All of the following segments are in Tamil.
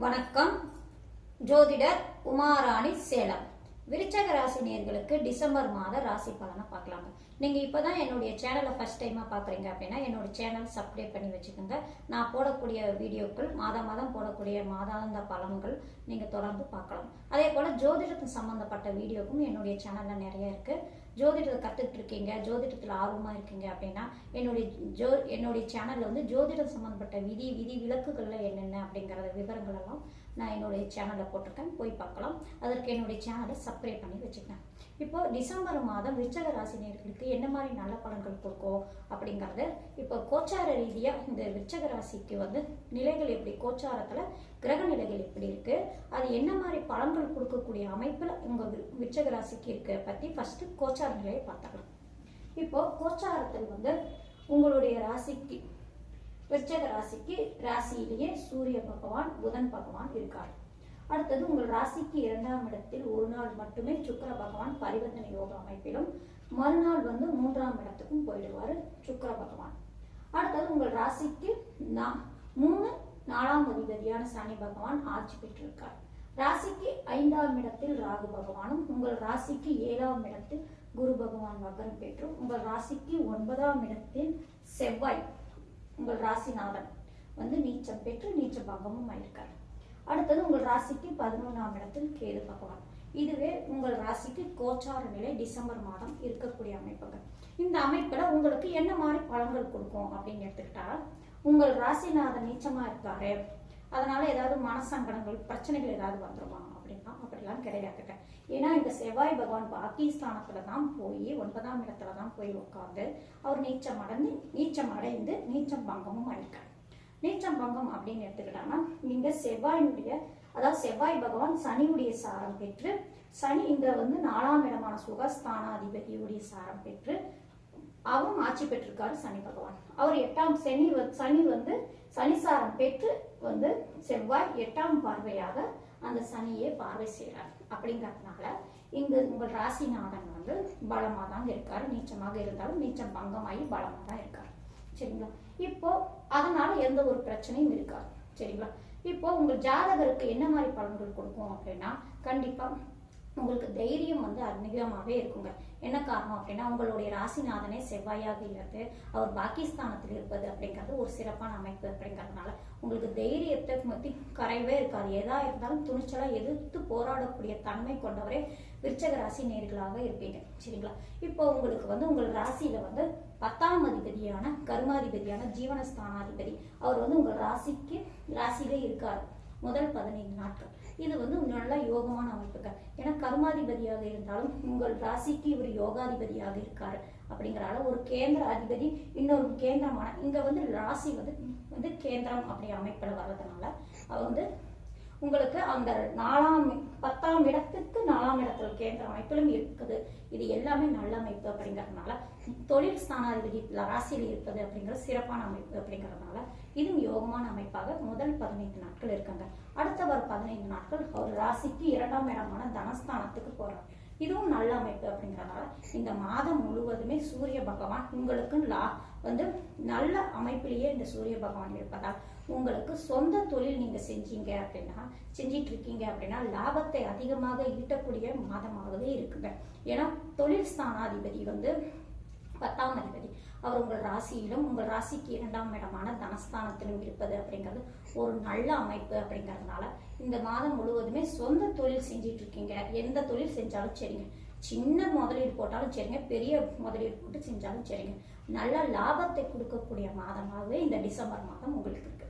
வணக்கம். ஜோதிடர் உமாராணி சேலம். விருச்சக ராசி நேர்களுக்கு டிசம்பர் மாத ராசி பலனை பார்க்கலாங்க. நீங்க இப்பதான் என்னுடைய சேனலை ஃபர்ஸ்ட் டைமா பாக்குறீங்க அப்படின்னா என்னோட சேனல் சப்ஸ்கிரைப் பண்ணி வச்சுக்கோங்க. நான் போடக்கூடிய வீடியோக்கள் மாதம் மாதம் போடக்கூடிய மாதாந்த பலன்கள் நீங்க தொடர்ந்து பார்க்கலாம். அதே போல ஜோதிடத்துக்கு சம்பந்தப்பட்ட வீடியோக்கும் என்னுடைய சேனல்ல நிறைய இருக்கு. ஜோதிடத்தை கத்துக்கிட்டு இருக்கீங்க ஜோதிடத்துல ஆர்வமா இருக்கீங்க அப்படின்னா என்னுடைய ஜோ என்னுடைய சேனல்ல வந்து ஜோதிடம் சம்பந்தப்பட்ட விதி விதி விலக்குகள்ல என்னென்ன அப்படிங்கிறத விவரங்கள் எல்லாம் நான் என்னுடைய சேனலில் போட்டிருக்கேன். போய் பார்க்கலாம். அதற்கு என்னுடைய சேனலை சப்ஸ்கிரைப் பண்ணி வச்சுக்கேன் இப்போ டிசம்பர் மாதம் விருச்சக ராசி நேர்களுக்கு என்ன மாதிரி நல்ல பலன்கள் கொடுக்கும் அப்படிங்கிறத இப்போ கோச்சார ரீதியாக இந்த விருச்சக ராசிக்கு வந்து நிலைகள் எப்படி கோச்சாரத்தில் கிரக நிலைகள் எப்படி இருக்கு அது என்ன மாதிரி பலன்கள் கொடுக்கக்கூடிய அமைப்பில் உங்கள் வி- விருச்சக ராசிக்கு இருக்க பற்றி ஃபர்ஸ்ட் கோச்சார நிலையை பார்த்துக்கலாம். இப்போ கோச்சாரத்தில் வந்து உங்களுடைய ராசிக்கு விருச்சக ராசிக்கு ராசியிலேயே சூரிய பகவான் புதன் பகவான் இருக்கார். அடுத்தது உங்கள் ராசிக்கு இரண்டாம் இடத்தில் ஒரு நாள் மட்டுமே சுக்கிர பகவான் பரிவர்த்தனை யோக அமைப்பிலும் மறுநாள் வந்து மூன்றாம் இடத்துக்கும் போயிடுவாரு சுக்கர பகவான். அடுத்தது உங்கள் ராசிக்கு நா- மூணு நாலாம் அதிபதியான சனி பகவான் ஆட்சி பெற்றிருக்கார். ராசிக்கு ஐந்தாம் இடத்தில் ராகு பகவானும் உங்கள் ராசிக்கு ஏழாம் இடத்தில் குரு பகவான் வக்ரம் பெற்றும் உங்கள் ராசிக்கு ஒன்பதாம் இடத்தில் செவ்வாய் உங்கள் ராசிநாதன் வந்து நீச்சம் பெற்று நீச்ச பாகமும் ஆயிருக்கார். அடுத்தது உங்கள் ராசிக்கு பதினொன்றாம் இடத்தில் கேது பகவான். இதுவே உங்கள் ராசிக்கு கோச்சார நிலை டிசம்பர் மாதம் இருக்கக்கூடிய அமைப்புகள். இந்த அமைப்புல உங்களுக்கு என்ன மாதிரி பலன்கள் கொடுக்கும் அப்படின்னு எடுத்துக்கிட்டா உங்கள் ராசிநாதன் நீச்சமா இருக்காரு அதனால ஏதாவது மனசங்கடங்கள் பிரச்சனைகள் ஏதாவது வந்துருமா அப்படின்னா அப்படிலாம் கிடையாதுங்க. ஏன்னா இந்த செவ்வாய் பகவான் பாகிஸ்தானத்துல தான் போய் ஒன்பதாம் இடத்துல தான் போய் உட்கார்ந்து அவர் நீச்சம் அடைந்து நீச்சம் அடைந்து நீச்சம் பங்கமும் ஆயிருக்கார் நீச்சம் பங்கம் அப்படின்னு எடுத்துக்கிட்டோம்னா நீங்க செவ்வாயினுடைய அதாவது செவ்வாய் பகவான் சனியுடைய சாரம் பெற்று சனி இங்க வந்து நாலாம் இடமான சுகஸ்தானாதிபதியுடைய சாரம் பெற்று அவரும் ஆட்சி பெற்றிருக்காரு சனி பகவான். அவர் எட்டாம் சனி சனி வந்து சனிசாரம் பெற்று வந்து செவ்வாய் எட்டாம் பார்வையாக அந்த சனியை பார்வை செய்கிறார். அப்படிங்கறதுனால இங்க உங்கள் ராசிநாதன் வந்து பலமாக தாங்க இருக்காரு. நீச்சமாக இருந்தாலும் நீச்சம் பங்கமாகி பலமா தான் இருக்காரு. சரிங்களா? இப்போ அதனால எந்த ஒரு பிரச்சனையும் இருக்காது. சரிங்களா? இப்போ உங்கள் ஜாதகருக்கு என்ன மாதிரி பலன்கள் கொடுக்கும் அப்படின்னா கண்டிப்பா உங்களுக்கு தைரியம் வந்து அதிகமாகவே இருக்குங்க. என்ன காரணம் அப்படின்னா உங்களுடைய ராசிநாதனே செவ்வாயாக இருந்து அவர் பாகிஸ்தானத்தில் இருப்பது அப்படிங்கிறது ஒரு சிறப்பான அமைப்பு அப்படிங்கிறதுனால உங்களுக்கு தைரியத்தை மத்தி கரையவே இருக்காது. எதா இருந்தாலும் துணிச்சலா எதிர்த்து போராடக்கூடிய தன்மை கொண்டவரே விருச்சக ராசி நேர்களாக இருப்பீங்க. சரிங்களா? இப்போ உங்களுக்கு வந்து உங்கள் ராசியில வந்து பத்தாம் அதிபதியான கர்மாதிபதியான ஜீவனஸ்தானாதிபதி. அவர் வந்து உங்கள் ராசிக்கு ராசியிலே இருக்கார். முதல் பதினைந்து நாட்கள். இது வந்து நல்ல யோகமான அமைப்புகள். ஏன்னா கர்மாதிபதியாக இருந்தாலும் உங்கள் ராசிக்கு இவர் யோகாதிபதியாக இருக்காரு அப்படிங்கிறால ஒரு கேந்திர அதிபதி இன்னொரு கேந்திரமான இங்க வந்து ராசி வந்து வந்து கேந்திரம் அப்படி அமைப்புல வர்றதுனால அவர் வந்து உங்களுக்கு அந்த நாலாம் பத்தாம் இடத்துக்கு நாலாம் இடத்துல கேந்திர அமைப்பிலும் இருக்குது. இது எல்லாமே நல்ல அமைப்பு அப்படிங்கறதுனால தொழில் ஸ்தானாதிபதி ராசியில் இருப்பது அப்படிங்கிறது சிறப்பான அமைப்பு அப்படிங்கறதுனால இதுவும் யோகமான அமைப்பாக முதல் பதினைந்து நாட்கள் இருக்காங்க. அடுத்த ஒரு பதினைந்து நாட்கள் ஒரு ராசிக்கு இரண்டாம் இடமான தனஸ்தானத்துக்கு போறாங்க இதுவும் நல்ல அமைப்பு அப்படிங்கறதுனால இந்த மாதம் முழுவதுமே சூரிய பகவான் உங்களுக்கு லா வந்து நல்ல அமைப்பிலேயே இந்த சூரிய பகவான் இருப்பதால் உங்களுக்கு சொந்த தொழில் நீங்க செஞ்சீங்க அப்படின்னா செஞ்சிட்டு இருக்கீங்க அப்படின்னா லாபத்தை அதிகமாக ஈட்டக்கூடிய மாதமாகவே இருக்குங்க. ஏன்னா தொழில் ஸ்தானாதிபதி வந்து பத்தாம் அதிபதி. அவர் உங்கள் ராசியிலும் உங்கள் ராசிக்கு இரண்டாம் இடமான தனஸ்தானத்திலும் இருப்பது அப்படிங்கிறது ஒரு நல்ல அமைப்பு அப்படிங்கறதுனால இந்த மாதம் முழுவதுமே சொந்த தொழில் செஞ்சிட்டு இருக்கீங்க எந்த தொழில் செஞ்சாலும் சரிங்க. சின்ன முதலீடு போட்டாலும் சரிங்க. பெரிய முதலீடு போட்டு செஞ்சாலும் சரிங்க. நல்ல லாபத்தை கொடுக்கக்கூடிய மாதமாகவே இந்த டிசம்பர் மாதம் உங்களுக்கு இருக்கு.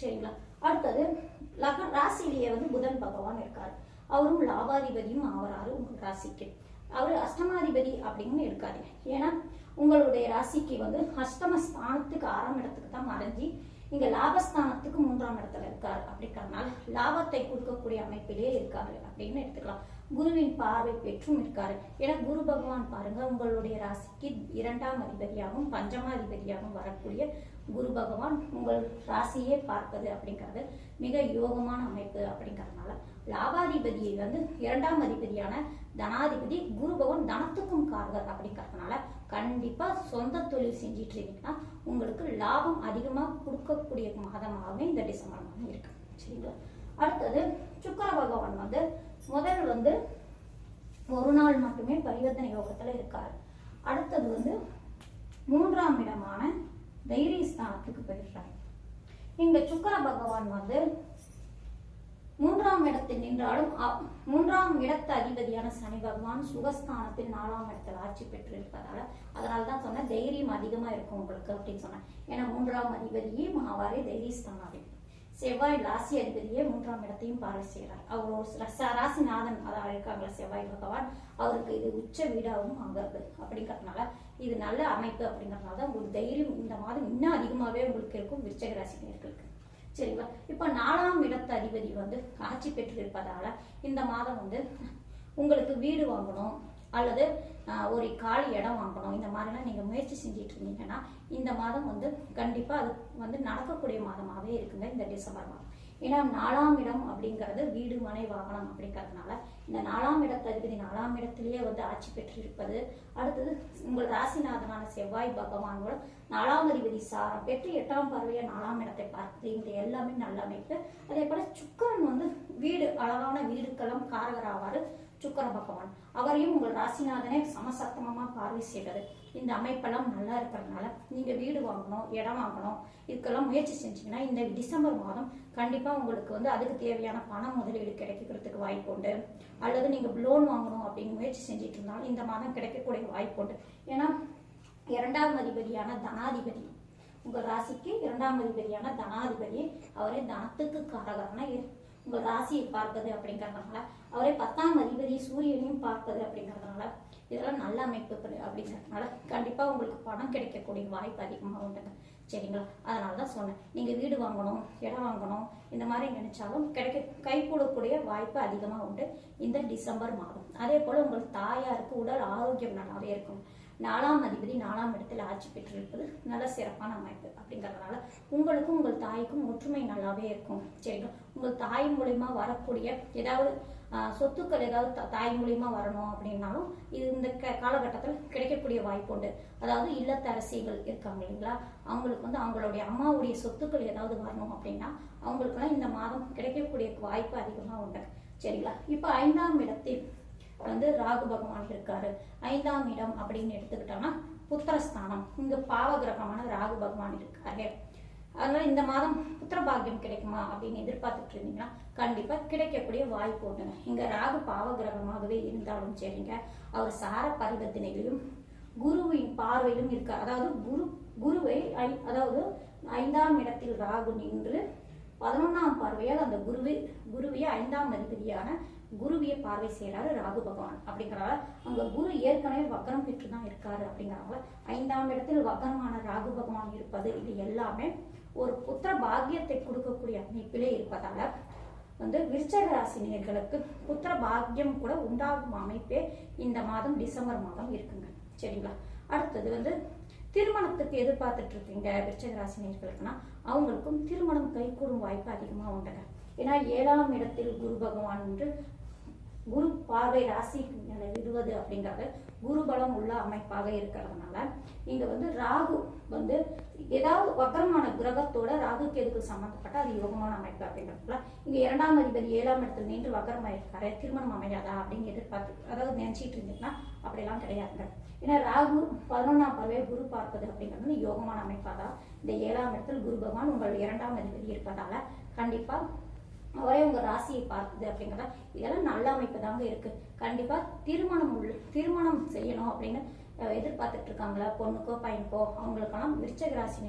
சரிங்களா? அடுத்தது லக ராசிலேயே வந்து புதன் பகவான் இருக்காரு. அவரும் லாபாதிபதியும் ஆவராரு உங்கள் ராசிக்கு. அவர் அஷ்டமாதிபதி அப்படின்னு இருக்காரு. ஏன்னா உங்களுடைய ராசிக்கு வந்து அஷ்டம ஸ்தானத்துக்கு ஆறாம் இடத்துக்கு தான் மறைஞ்சி இங்க லாபஸ்தானத்துக்கு மூன்றாம் இடத்துல இருக்காரு. அப்படிங்கறதுனால லாபத்தை கொடுக்கக்கூடிய அமைப்பிலே இருக்காரு அப்படின்னு எடுத்துக்கலாம். குருவின் பார்வை பெற்றும் இருக்காரு ஏன்னா குரு பகவான் பாருங்க உங்களுடைய ராசிக்கு இரண்டாம் அதிபதியாகவும் பஞ்சமாதிபதியாகவும் வரக்கூடிய குரு பகவான் உங்கள் ராசியே பார்ப்பது அப்படிங்கிறது மிக யோகமான அமைப்பு அப்படிங்கறதுனால லாபாதிபதியை வந்து இரண்டாம் அதிபதியான தனாதிபதி குரு பகவான் தனத்துக்கும் காரகர் அப்படிங்கிறதுனால கண்டிப்பா சொந்த தொழில் செஞ்சிட்டு இருந்தீங்கன்னா உங்களுக்கு லாபம் அதிகமாக கொடுக்கக்கூடிய மாதமாகவே இந்த டிசம்பர் மாதம் இருக்கு. சரிங்களா? அடுத்தது சுக்கர பகவான் வந்து முதல் வந்து ஒரு நாள் மட்டுமே பரிவர்த்தனை யோகத்துல இருக்கார். அடுத்தது வந்து மூன்றாம் இடமான தைரிய ஸ்தானத்துக்கு போயிடுறாரு. இங்க சுக்கர பகவான் வந்து மூன்றாம் இடத்தில் நின்றாலும் மூன்றாம் இடத்து அதிபதியான சனி பகவான் சுகஸ்தானத்தில் நாலாம் இடத்தில் ஆட்சி பெற்று இருப்பதால அதனால தான் சொன்னேன் தைரியம் அதிகமா இருக்கும் உங்களுக்கு அப்படின்னு சொன்னேன். ஏன்னா மூன்றாம் அதிபதியே மகாவாரி தைரியஸ்தானாதிபதி செவ்வாய் ராசி அதிபதியே மூன்றாம் இடத்தையும் பார்வை செய்கிறார். அவர் ஒரு ராசி ராசிநாதன் அதாவது இருக்காங்களா செவ்வாய் பகவான் அவருக்கு இது உச்ச வீடாகவும் அங்கிறது அப்படிங்கறதுனால இது நல்ல அமைப்பு அப்படிங்கிறதுனால தான் உங்களுக்கு தைரியம் இந்த மாதம் இன்னும் அதிகமாகவே உங்களுக்கு இருக்கும் விருச்சக ராசினியர்களுக்கு சரிங்களா இப்போ நாலாம் இடத்து அதிபதி வந்து ஆட்சி பெற்று இருப்பதால இந்த மாதம் வந்து உங்களுக்கு வீடு வாங்கணும் அல்லது ஒரு காலி இடம் வாங்கணும். இந்த மாதிரிலாம் நீங்கள் முயற்சி செஞ்சுட்டு இருந்தீங்கன்னா இந்த மாதம் வந்து கண்டிப்பாக அது வந்து நடக்கக்கூடிய மாதமாகவே இருக்குங்க இந்த டிசம்பர் மாதம். ஏன்னா நாலாம் இடம் அப்படிங்கிறது வீடு மனை வாகனம் அப்படிங்கிறதுனால இந்த நாலாம் இட அதிபதி நாலாம் இடத்திலேயே வந்து ஆட்சி பெற்றிருப்பது. அடுத்தது உங்கள் ராசிநாதனான செவ்வாய் பகவானோட நாலாம் அதிபதி சாரம் பெற்று எட்டாம் பார்வையை நாலாம் இடத்தை பார்த்து இந்த எல்லாமே நல்ல அமைப்பு. அதே போல சுக்கரன் வந்து வீடு அழகான வீடுக்கெல்லாம் காரகர் சுக்கர பகவான். அவரையும் உங்கள் ராசிநாதனே சமசத்தமமா பார்வை செய்கிறது இந்த அமைப்பெல்லாம் நல்லா இருக்கிறதுனால நீங்க வீடு வாங்கணும் இடம் வாங்கணும் இதுக்கெல்லாம் முயற்சி செஞ்சீங்கன்னா இந்த டிசம்பர் மாதம் கண்டிப்பா உங்களுக்கு வந்து அதுக்கு தேவையான பணம் முதலீடு கிடைக்கிறதுக்கு வாய்ப்பு உண்டு. அல்லது நீங்க லோன் வாங்கணும் அப்படின்னு முயற்சி செஞ்சுட்டு இருந்தாலும் இந்த மாதம் கிடைக்கக்கூடிய வாய்ப்பு உண்டு. ஏன்னா இரண்டாம் அதிபதியான தனாதிபதி உங்க ராசிக்கு இரண்டாம் அதிபதியான தனாதிபதி அவரே தனத்துக்கு காரகர்னா உங்கள் ராசியை பார்ப்பது அப்படிங்கிறதுனால அவரே பத்தாம் அதிபதி சூரியனையும் பார்ப்பது அப்படிங்கறதுனால இதெல்லாம் நல்ல அமைப்பு அப்படிங்கிறதுனால கண்டிப்பாக உங்களுக்கு பணம் கிடைக்கக்கூடிய வாய்ப்பு அதிகமாக உண்டுங்க. சரிங்களா? அதனால தான் சொன்னேன். நீங்கள் வீடு வாங்கணும் இடம் வாங்கணும் இந்த மாதிரி நினைச்சாலும் கிடைக்க கை கூடக்கூடிய வாய்ப்பு அதிகமாக உண்டு இந்த டிசம்பர் மாதம். அதே போல் உங்கள் தாயாருக்கு உடல் ஆரோக்கியம் நல்லாவே இருக்கும் நாலாம் அதிபதி நாலாம் இடத்தில் ஆட்சி பெற்றிருப்பது நல்ல சிறப்பான அமைப்பு அப்படிங்கறதுனால உங்களுக்கும் உங்கள் தாய்க்கும் ஒற்றுமை நல்லாவே இருக்கும். சரிங்களா? உங்கள் தாய் மூலயமா வரக்கூடிய ஏதாவது சொத்துக்கள் ஏதாவது தா- தாய் மூலியமா வரணும் அப்படின்னாலும் இது இந்த க- காலகட்டத்தில் கிடைக்கக்கூடிய வாய்ப்பு உண்டு. அதாவது இல்லத்தரசிகள் இருக்காங்க இல்லைங்களா? அவங்களுக்கு வந்து அவங்களுடைய அம்மாவுடைய சொத்துக்கள் ஏதாவது வரணும் அப்படின்னா அவங்களுக்கெல்லாம் இந்த மாதம் கிடைக்கக்கூடிய வாய்ப்பு அதிகமாக உண்டு. சரிங்களா? இப்போ ஐந்தாம் இடத்தில் வந்து ராகு பகவான் இருக்காரு. ஐந்தாம் இடம் அப்படின்னு எடுத்துக்கிட்டோம்னா புத்திரஸ்தானம். இங்க பாவ கிரகமான ராகு பகவான் இருக்காரு. அதனால இந்த மாதம் புத்திர பாக்கியம் கிடைக்குமா அப்படின்னு எதிர்பார்த்துட்டு இருந்தீங்கன்னா கண்டிப்பா கிடைக்கக்கூடிய வாய்ப்பு உண்டுங்க இங்க ராகு பாவ கிரகமாகவே இருந்தாலும் சரிங்க. அவர் சார பரிவர்த்தனையிலும் குருவின் பார்வையிலும் இருக்கார். அதாவது குரு குருவை ஐ- அதாவது ஐந்தாம் இடத்தில் ராகு நின்று பதினொன்னாம் பார்வையால் அந்த குருவை குருவிய ஐந்தாம் அதிபதியான குருவிய பார்வை செய்யறாரு ராகு பகவான். அப்படிங்கிறனால அங்க குரு ஏற்கனவே வக்கரம் பெற்று தான் இருக்காரு அப்படிங்கிறனால ஐந்தாம் இடத்தில் வக்கரமான ராகு பகவான் இருப்பது இது எல்லாமே ஒரு புத்திர பாக்கியத்தை கொடுக்கக்கூடிய அமைப்பிலே இருப்பதால வந்து விருச்சக ராசி நேர்களுக்கு புத்திர பாக்கியம் கூட உண்டாகும் அமைப்பே இந்த மாதம் டிசம்பர் மாதம் இருக்குங்க. சரிங்களா? அடுத்தது வந்து திருமணத்துக்கு எதிர்பார்த்துட்டு இருக்கீங்க விருச்சக ராசி நேர்களுக்குன்னா அவங்களுக்கும் திருமணம் கைகூடும் வாய்ப்பு அதிகமாக உண்டுங்க. ஏன்னா ஏழாம் இடத்தில் குரு பகவான் என்று குரு பார்வை ராசி விடுவது அப்படிங்கிறது குரு பலம் உள்ள அமைப்பாக இருக்கிறதுனால இங்க வந்து ராகு வந்து ஏதாவது வக்கரமான கிரகத்தோட ராகு கேதுக்கு சம்பந்தப்பட்ட அது யோகமான அமைப்பு அப்படிங்கிறதுனால இங்க இரண்டாம் அதிபதி ஏழாம் இடத்துல நின்று வக்கரமாயிருக்காரு திருமணம் அமையாதா அப்படின்னு எதிர்பார்த்து அதாவது நினைச்சிட்டு இருந்தீங்கன்னா அப்படிலாம் கிடையாதுங்க. ஏன்னா ராகு பதினொன்றாம் பார்வையை குரு பார்ப்பது அப்படிங்கிறது யோகமான அமைப்பாக இந்த ஏழாம் இடத்தில் குரு பகவான் உங்கள் இரண்டாம் அதிபதி இருப்பதால கண்டிப்பா அவரே உங்க ராசியை பார்க்குது அப்படிங்கிறத இதெல்லாம் நல்ல அமைப்பு தாங்க இருக்கு. கண்டிப்பா திருமணம் உள்ள திருமணம் செய்யணும் அப்படின்னு எதிர்பார்த்துட்டு இருக்காங்களா? பொண்ணுக்கோ பையனுக்கோ அவங்களுக்கெல்லாம் விருச்சக ராசி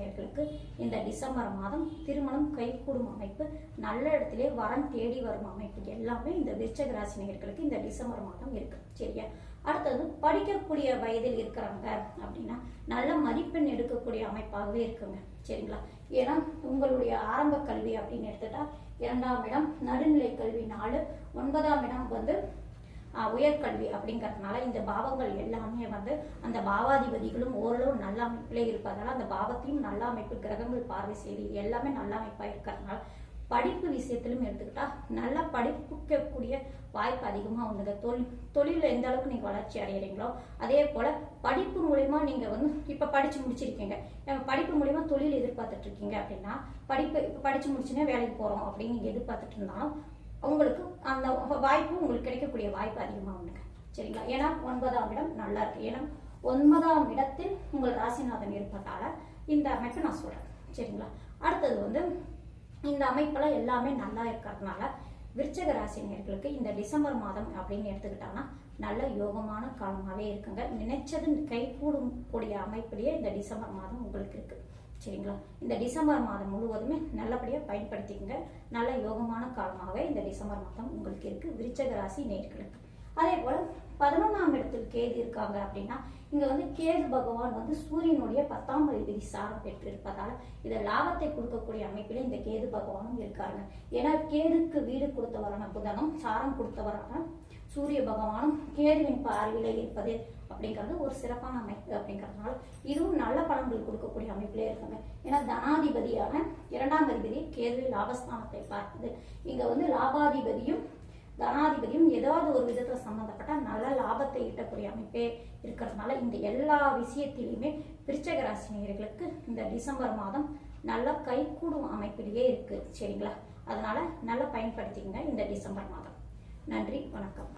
இந்த டிசம்பர் மாதம் திருமணம் கைகூடும் அமைப்பு. நல்ல இடத்திலே வரன் தேடி வரும் அமைப்பு. எல்லாமே இந்த விருச்சக ராசி இந்த டிசம்பர் மாதம் இருக்கு. சரியா? அடுத்தது படிக்கக்கூடிய வயதில் இருக்கிறாங்க அப்படின்னா நல்ல மதிப்பெண் எடுக்கக்கூடிய அமைப்பாகவே இருக்குங்க. சரிங்களா? ஏன்னா உங்களுடைய ஆரம்ப கல்வி அப்படின்னு எடுத்துட்டா இரண்டாம் இடம் நடுநிலை கல்வி நாலு ஒன்பதாம் இடம் வந்து ஆஹ், உயர்கல்வி அப்படிங்கறதுனால இந்த பாவங்கள் எல்லாமே வந்து அந்த பாவாதிபதிகளும் ஓரளவு நல்ல அமைப்பிலே இருப்பதால அந்த பாவத்தையும் நல்ல அமைப்பு கிரகங்கள் பார்வை செய்து எல்லாமே நல்ல அமைப்பா இருக்கிறதுனால படிப்பு விஷயத்திலும் எடுத்துக்கிட்டா நல்லா படிக்கக்கூடிய வாய்ப்பு அதிகமாக உண்டுங்க. தொழில் தொழிலில் எந்த அளவுக்கு நீங்கள் வளர்ச்சி அடைகிறீங்களோ அதே போல் படிப்பு மூலயமா நீங்கள் வந்து இப்போ படித்து முடிச்சிருக்கீங்க. படிப்பு மூலயமா தொழில் எதிர்பார்த்துட்டு இருக்கீங்க அப்படின்னா படிப்பு இப்போ படித்து முடிச்சுன்னா வேலைக்கு போகிறோம் அப்படின்னு நீங்கள் எதிர்பார்த்துட்டு இருந்தாலும் உங்களுக்கு அந்த வாய்ப்பு உங்களுக்கு கிடைக்கக்கூடிய வாய்ப்பு அதிகமாக உண்டுங்க. சரிங்களா? ஏன்னா ஒன்பதாம் இடம் நல்லா இருக்கு. ஏன்னா ஒன்பதாம் இடத்தில் உங்கள் ராசிநாதன் இருப்பதால இந்த அமைப்பு நான் சொல்றேன். சரிங்களா? அடுத்தது வந்து இந்த அமைப்பெல்லாம் எல்லாமே நல்லா இருக்கிறதுனால விருச்சக ராசினியர்களுக்கு இந்த டிசம்பர் மாதம் அப்படின்னு எடுத்துக்கிட்டாங்கன்னா நல்ல யோகமான காலமாகவே இருக்குங்க. நினைச்சது கைகூடும் கூடிய அமைப்பிலேயே இந்த டிசம்பர் மாதம் உங்களுக்கு இருக்கு. சரிங்களா? இந்த டிசம்பர் மாதம் முழுவதுமே நல்லபடியாக பயன்படுத்திக்கங்க. நல்ல யோகமான காலமாகவே இந்த டிசம்பர் மாதம் உங்களுக்கு இருக்கு. விருச்சக ராசி நேர்களுக்கு. அதே போல பதினொன்றாம் இடத்தில் கேது இருக்காங்க அப்படின்னா இங்க வந்து கேது பகவான் வந்து சூரியனுடைய பத்தாம் அதிபதி சாரம் பெற்றிருப்பதால் இது லாபத்தை கொடுக்கக்கூடிய அமைப்பில் இந்த கேது பகவானும் இருக்காருங்க. ஏன்னா கேதுக்கு வீடு கொடுத்தவரான புதனும் சாரம் கொடுத்தவரான சூரிய பகவானும் கேதுவின் பார்வையில இருப்பது அப்படிங்கிறது ஒரு சிறப்பான அமைப்பு அப்படிங்கிறதுனால இதுவும் நல்ல பலன்கள் கொடுக்கக்கூடிய அமைப்பிலே இருக்குங்க. ஏன்னா தனாதிபதியான இரண்டாம் அதிபதி கேது லாபஸ்தானத்தை பார்ப்பது இங்க வந்து லாபாதிபதியும் தனாதிபதியும் ஏதாவது ஒரு விதத்துல சம்பந்தப்பட்ட நல்ல லாபத்தை ஈட்டக்கூடிய அமைப்பே இருக்கிறதுனால இந்த எல்லா விஷயத்திலையுமே விருச்சக ராசினியர்களுக்கு இந்த டிசம்பர் மாதம் நல்ல கைகூடும் அமைப்பிலேயே இருக்கு சரிங்களா? அதனால நல்லா பயன்படுத்திக்கங்க இந்த டிசம்பர் மாதம். நன்றி வணக்கம்.